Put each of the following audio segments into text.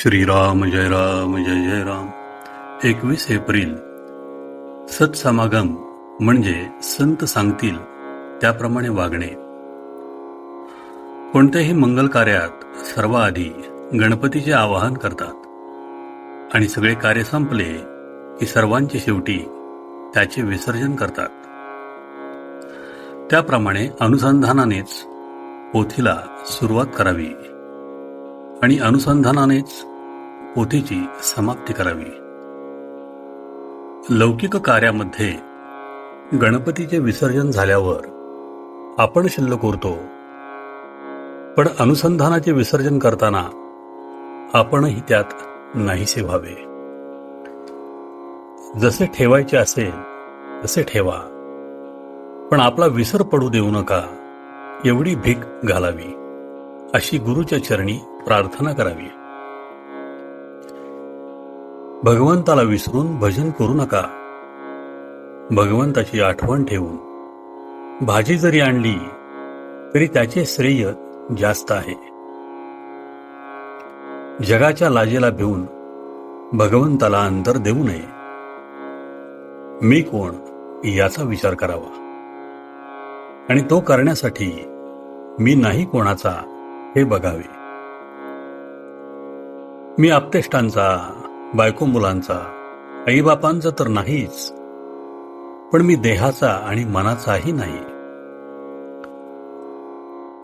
श्रीराम जय राम जय जय राम. एकवीस एप्रिल. सत्समागम म्हणजे संत सांगतील त्याप्रमाणे वागणे. कोणत्याही मंगल कार्यात सर्वाआधी गणपतीचे आवाहन करतात. आणि सगळे कार्य संपले की सर्वांचे शेवटी त्याचे विसर्जन करतात. त्याप्रमाणे अनुसंधानानेच पोथीला सुरुवात करावी. आणि अनुसंधानानेच पोथीची समाप्ती करावी. लौकिक कार्यामध्ये गणपतीचे विसर्जन झाल्यावर आपण शिल्लक उरतो. पण अनुसंधानाचे विसर्जन करताना आपणही त्यात नाहीसे व्हावे. जसे ठेवायचे असेल तसे ठेवा. पण आपला विसर पडू देऊ नका एवढी भीक घालावी अशी गुरुच्या चरणी प्रार्थना करावी. भगवंताला विसरून भजन करू नका. भगवंताची आठवण ठेवून भाजी जरी आणली तरी त्याचे श्रेय जास्त आहे. जगाच्या लाजेला भिवून भगवंताला अंतर देऊ नये. मी कोण याचा विचार करावा. आणि तो करण्यासाठी मी नाही कोणाचा हे बघावे. मी आपतेष्टांचा बायको मुलांचा आईबापांचा तर नाहीच. पण मी देहाचा आणि मनाचाही नाही.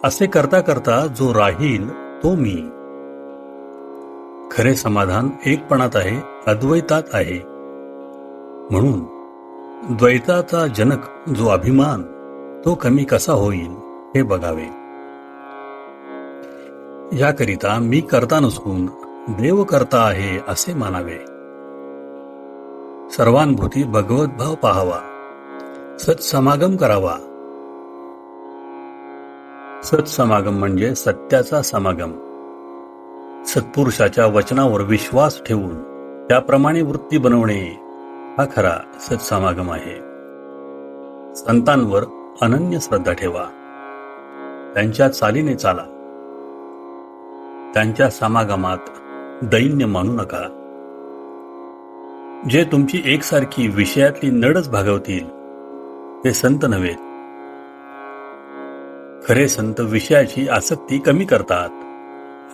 असे करता करता जो राहील तो मी. खरे समाधान एकपणात आहे अद्वैतात आहे. म्हणून द्वैताचा जनक जो अभिमान तो कमी कसा होईल हे बघावे. याकरिता मी करता नसून देव करता आहे असे मानावे. सर्वांभूती भगवत पाहावा. सत्समागम करावा. सत्समागम म्हणजे सत्याचा समागम. सत्पुरुषाच्या वचनावर विश्वास ठेवून त्याप्रमाणे वृत्ती बनवणे हा खरा सत्समागम आहे. संतांवर अनन्य श्रद्धा ठेवा. त्यांच्या चालीने चाला. त्यांच्या समागमात दैन्य मानू नका. जे तुमची एकसारखी विषयातली नडच भागवतील ते संत नव्हे. खरे संत विषयाची आसक्ती कमी करतात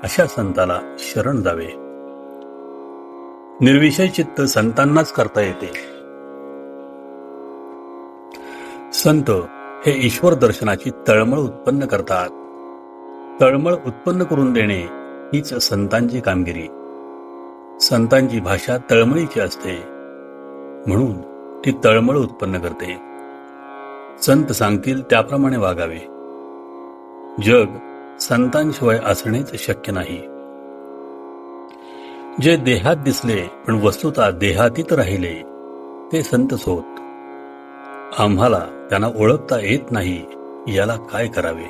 अशा संताला शरण जावे. निर्विषय चित्त संतांनाच करता येते. संत हे ईश्वर दर्शनाची तळमळ उत्पन्न करतात. तळमळ उत्पन्न करून देणे हीच संतांची कामगिरी. संतांची भाषा तळमळीची असते. म्हणून ती तळमळ उत्पन्न करते. संत सांगतील त्याप्रमाणे वागावे. जग संतांशिवाय असणेच शक्य नाही. जे देहात दिसले पण वस्तुता देहातीत राहिले ते संतच होत आम्हाला त्यांना ओळखता येत नाही याला काय करावे?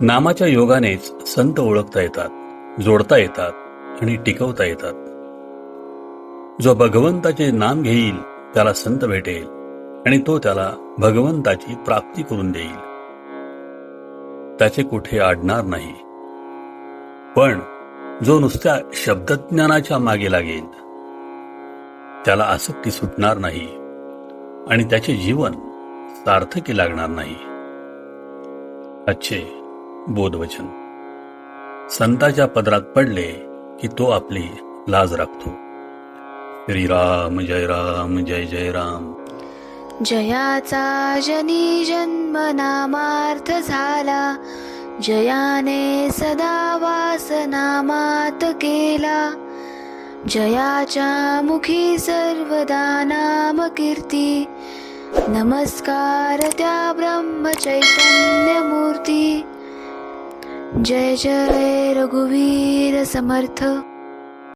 नामाच्या योगानेच संत ओळखता येतात जोडता येतात. आणि टिकवता येतात. जो भगवंताचे नाम घेईल त्याला संत भेटेल आणि तो त्याला भगवंताची प्राप्ती करून देईल. त्याचे कुठे आडणार नाही. पण जो नुसत्या शब्दज्ञानाच्या मागे लागेल त्याला आसक्ती सुटणार नाही आणि त्याचे जीवन सार्थकी लागणार नाही. अच्छे बोधवचन. संताच्या पदरात पडले की तो आपली लाज राखतो. श्रीराम जय राम जय जय राम. जयाचा जनी जन्म नामार्थ झाला. जयाने सदा वास नामात केला. जयाच्या मुखी सर्वदा नाम कीर्ती. नमस्कार त्या ब्रह्म चैतन्य मूर्ती जय जय रघुवीर समर्थ।